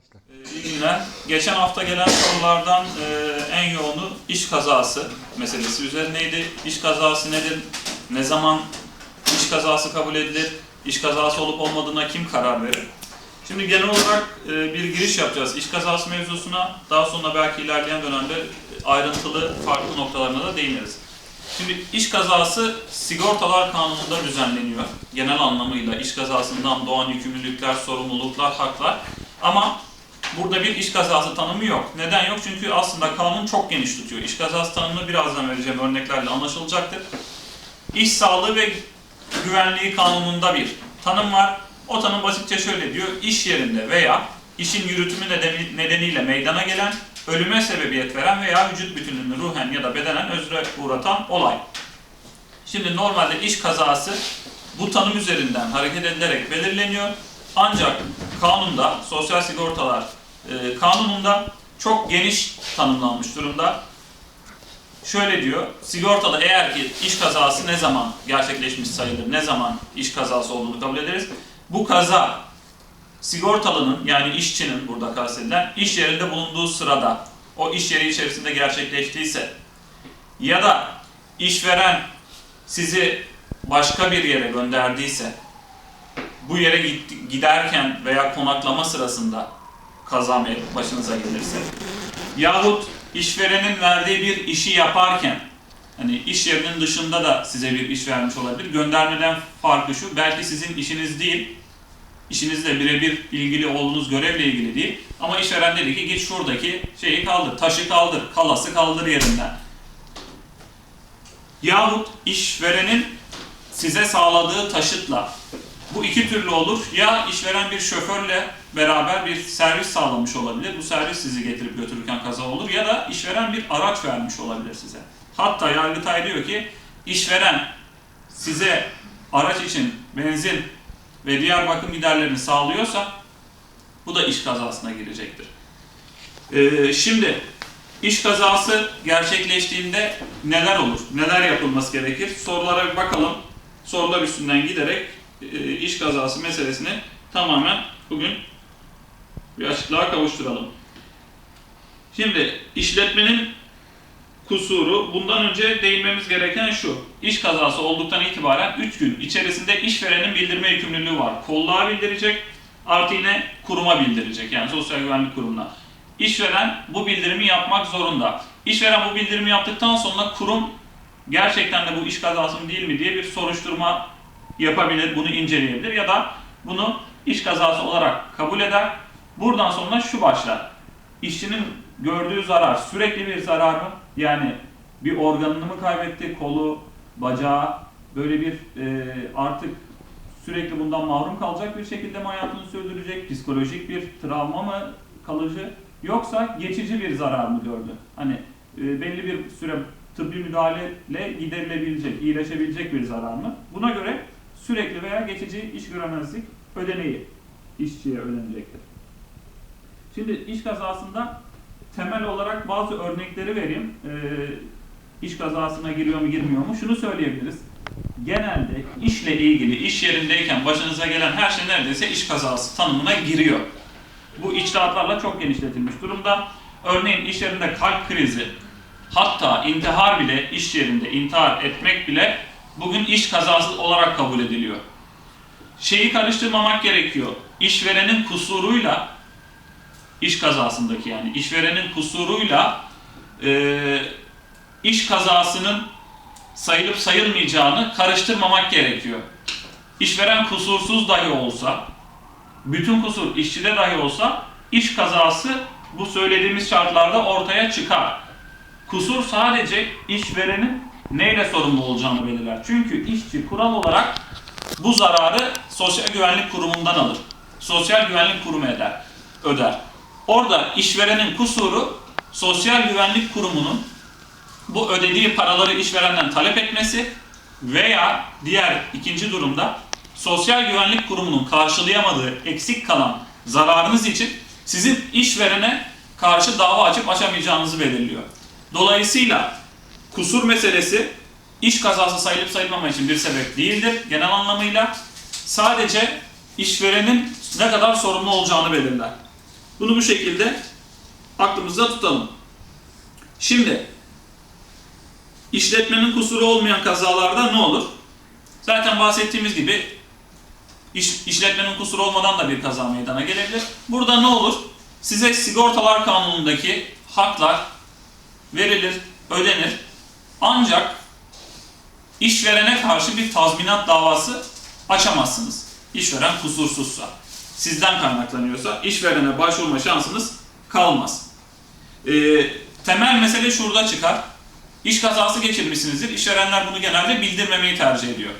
Başla. Ee, İyi günler. Geçen hafta gelen sorulardan e, en yoğunu iş kazası meselesi üzerineydi. İş kazası nedir? Ne zaman iş kazası kabul edilir? İş kazası olup olmadığına kim karar verir? Şimdi genel olarak e, bir giriş yapacağız iş kazası mevzusuna. Daha sonra belki ilerleyen dönemde ayrıntılı farklı noktalarına da değiniriz. Şimdi iş kazası sigortalar kanununda düzenleniyor. Genel anlamıyla iş kazasından doğan yükümlülükler, sorumluluklar, haklar. Ama burada bir iş kazası tanımı yok. Neden yok? Çünkü aslında kanun çok geniş tutuyor. İş kazası tanımını birazdan vereceğim örneklerle anlaşılacaktır. İş sağlığı ve güvenliği kanununda bir tanım var. O tanım basitçe şöyle diyor. İş yerinde veya işin yürütümü nedeni- nedeniyle meydana gelen, ölüme sebebiyet veren veya vücut bütünlüğünü ruhen ya da bedenen özre uğratan olay. Şimdi normalde iş kazası bu tanım üzerinden hareket edilerek belirleniyor. Ancak kanunda, sosyal sigortalar e, kanununda çok geniş tanımlanmış durumda. Şöyle diyor, sigortalı eğer ki iş kazası ne zaman gerçekleşmiş sayılır, ne zaman iş kazası olduğunu kabul ederiz. Bu kaza sigortalının yani işçinin burada kastedilen iş yerinde bulunduğu sırada o iş yeri içerisinde gerçekleştiyse ya da işveren sizi başka bir yere gönderdiyse bu yere giderken veya konaklama sırasında kaza başınıza gelirse yahut işverenin verdiği bir işi yaparken hani iş yerinin dışında da size bir iş vermiş olabilir. Göndermeden farkı şu belki sizin işiniz değil işinizle birebir ilgili olduğunuz görevle ilgili değil ama işveren dedi ki git şuradaki şeyi kaldır, taşı kaldır, kalası kaldır yerinden. Yahut işverenin size sağladığı taşıtla bu iki türlü olur. Ya işveren bir şoförle beraber bir servis sağlamış olabilir. Bu servis sizi getirip götürürken kaza olur. Ya da işveren bir araç vermiş olabilir size. Hatta Yargıtay diyor ki işveren size araç için benzin ve diğer bakım giderlerini sağlıyorsa bu da iş kazasına girecektir. Ee, şimdi iş kazası gerçekleştiğinde neler olur? Neler yapılması gerekir? Sorulara bir bakalım. Sorular üstünden giderek e, iş kazası meselesini tamamen bugün bir açıklığa kavuşturalım. Şimdi işletmenin kusuru bundan önce değinmemiz gereken şu. İş kazası olduktan itibaren 3 gün içerisinde işverenin bildirme yükümlülüğü var. Kolluğa bildirecek artı yine kuruma bildirecek yani sosyal güvenlik kurumuna. İşveren bu bildirimi yapmak zorunda. İşveren bu bildirimi yaptıktan sonra kurum gerçekten de bu iş kazası mı değil mi diye bir soruşturma yapabilir, bunu inceleyebilir ya da bunu iş kazası olarak kabul eder. Buradan sonra şu başlar. İşçinin gördüğü zarar sürekli bir zarar mı? Yani bir organını mı kaybetti, kolu, bacağı böyle bir e, artık sürekli bundan mahrum kalacak bir şekilde mi hayatını sürdürecek, psikolojik bir travma mı kalıcı yoksa geçici bir zarar mı gördü? Hani e, belli bir süre tıbbi müdahaleyle giderilebilecek, iyileşebilecek bir zarar mı? Buna göre sürekli veya geçici iş göremezlik ödeneği işçiye ödenecektir. Şimdi iş kazasında temel olarak bazı örnekleri vereyim. Ee, iş kazasına giriyor mu girmiyor mu? Şunu söyleyebiliriz. Genelde işle ilgili iş yerindeyken başınıza gelen her şey neredeyse iş kazası tanımına giriyor. Bu içtihatlarla çok genişletilmiş durumda. Örneğin iş yerinde kalp krizi, hatta intihar bile iş yerinde intihar etmek bile bugün iş kazası olarak kabul ediliyor. Şeyi karıştırmamak gerekiyor. İşverenin kusuruyla iş kazasındaki yani işverenin kusuruyla e, iş kazasının sayılıp sayılmayacağını karıştırmamak gerekiyor. İşveren kusursuz dahi olsa, bütün kusur işçide dahi olsa iş kazası bu söylediğimiz şartlarda ortaya çıkar. Kusur sadece işverenin neyle sorumlu olacağını belirler. Çünkü işçi kural olarak bu zararı Sosyal Güvenlik Kurumu'ndan alır. Sosyal Güvenlik Kurumu eder, öder. Orada işverenin kusuru Sosyal Güvenlik Kurumu'nun bu ödediği paraları işverenden talep etmesi veya diğer ikinci durumda Sosyal Güvenlik Kurumu'nun karşılayamadığı eksik kalan zararınız için sizin işverene karşı dava açıp açamayacağınızı belirliyor. Dolayısıyla kusur meselesi iş kazası sayılıp sayılmama için bir sebep değildir genel anlamıyla. Sadece işverenin ne kadar sorumlu olacağını belirler. Bunu bu şekilde aklımızda tutalım. Şimdi işletmenin kusuru olmayan kazalarda ne olur? Zaten bahsettiğimiz gibi iş, işletmenin kusuru olmadan da bir kaza meydana gelebilir. Burada ne olur? Size sigortalar kanunundaki haklar verilir, ödenir. Ancak işverene karşı bir tazminat davası açamazsınız. İşveren kusursuzsa, sizden kaynaklanıyorsa işverene başvurma şansınız kalmaz. Ee, temel mesele şurada çıkar. İş kazası geçirmişsinizdir. İşverenler bunu genelde bildirmemeyi tercih ediyor.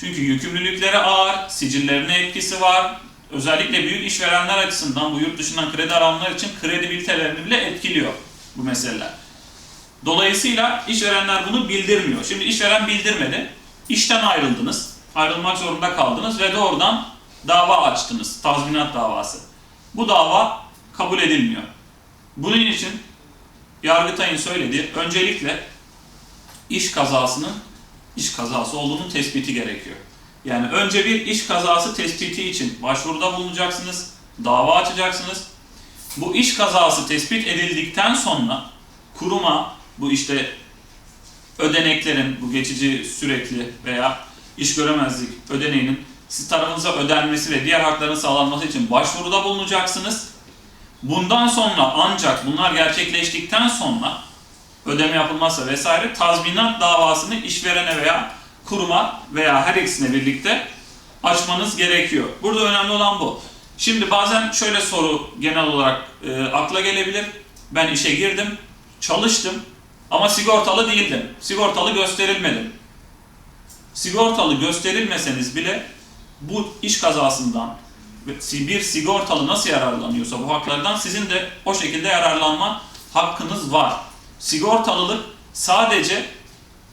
Çünkü yükümlülükleri ağır, sicillerine etkisi var. Özellikle büyük işverenler açısından bu yurt dışından kredi alanlar için kredibilitelerini bile etkiliyor bu meseleler. Dolayısıyla işverenler bunu bildirmiyor. Şimdi işveren bildirmedi. İşten ayrıldınız. Ayrılmak zorunda kaldınız ve doğrudan dava açtınız. Tazminat davası. Bu dava kabul edilmiyor. Bunun için Yargıtay'ın söylediği öncelikle iş kazasının iş kazası olduğunun tespiti gerekiyor. Yani önce bir iş kazası tespiti için başvuruda bulunacaksınız, dava açacaksınız. Bu iş kazası tespit edildikten sonra kuruma bu işte ödeneklerin bu geçici sürekli veya iş göremezlik ödeneğinin siz tarafınıza ödenmesi ve diğer hakların sağlanması için başvuruda bulunacaksınız. Bundan sonra ancak bunlar gerçekleştikten sonra ödeme yapılmazsa vesaire tazminat davasını işverene veya kuruma veya her ikisine birlikte açmanız gerekiyor. Burada önemli olan bu. Şimdi bazen şöyle soru genel olarak e, akla gelebilir. Ben işe girdim, çalıştım ama sigortalı değildim. Sigortalı gösterilmedim. Sigortalı gösterilmeseniz bile bu iş kazasından bir sigortalı nasıl yararlanıyorsa bu haklardan sizin de o şekilde yararlanma hakkınız var. Sigortalılık sadece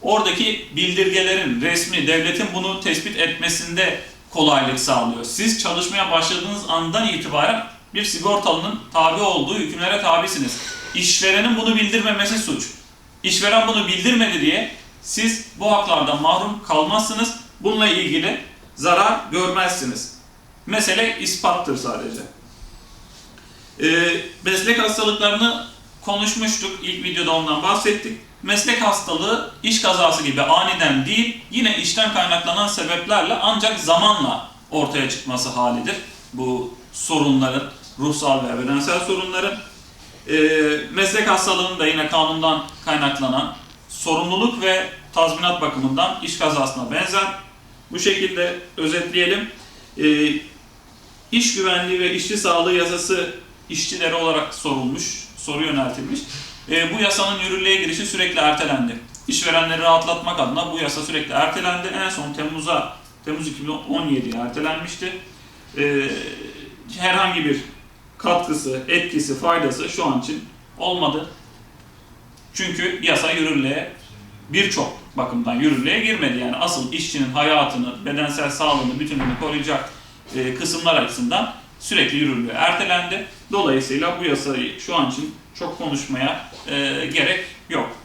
oradaki bildirgelerin, resmi, devletin bunu tespit etmesinde kolaylık sağlıyor. Siz çalışmaya başladığınız andan itibaren bir sigortalının tabi olduğu hükümlere tabisiniz. İşverenin bunu bildirmemesi suç. İşveren bunu bildirmedi diye siz bu haklardan mahrum kalmazsınız. Bununla ilgili zarar görmezsiniz. Mesele ispattır sadece. Ee, meslek hastalıklarını konuşmuştuk. İlk videoda ondan bahsettik. Meslek hastalığı iş kazası gibi aniden değil, yine işten kaynaklanan sebeplerle ancak zamanla ortaya çıkması halidir. Bu sorunların, ruhsal ve bedensel sorunların. Ee, meslek hastalığının da yine kanundan kaynaklanan sorumluluk ve tazminat bakımından iş kazasına benzer. Bu şekilde özetleyelim. Ee, iş güvenliği ve işçi sağlığı yasası işçileri olarak sorulmuş, soru yöneltilmiş. Ee, bu yasanın yürürlüğe girişi sürekli ertelendi. İşverenleri rahatlatmak adına bu yasa sürekli ertelendi. En son Temmuz'a, Temmuz 2017'ye ertelenmişti. Ee, herhangi bir katkısı, etkisi, faydası şu an için olmadı. Çünkü yasa yürürlüğe birçok bakımdan yürürlüğe girmedi. Yani asıl işçinin hayatını, bedensel sağlığını, bütünlüğünü koruyacak e, kısımlar açısından sürekli yürürlüğe ertelendi. Dolayısıyla bu yasayı şu an için çok konuşmaya e, gerek yok.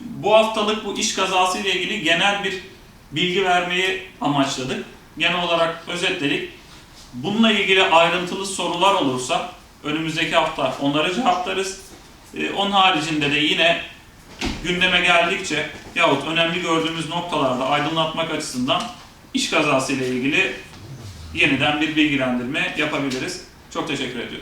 Bu haftalık bu iş kazası ile ilgili genel bir bilgi vermeyi amaçladık. Genel olarak özetledik. Bununla ilgili ayrıntılı sorular olursa önümüzdeki hafta onları cevaplarız. E, onun haricinde de yine gündeme geldikçe yahut önemli gördüğümüz noktalarda aydınlatmak açısından iş kazası ile ilgili yeniden bir bilgilendirme yapabiliriz. Çok teşekkür ediyoruz.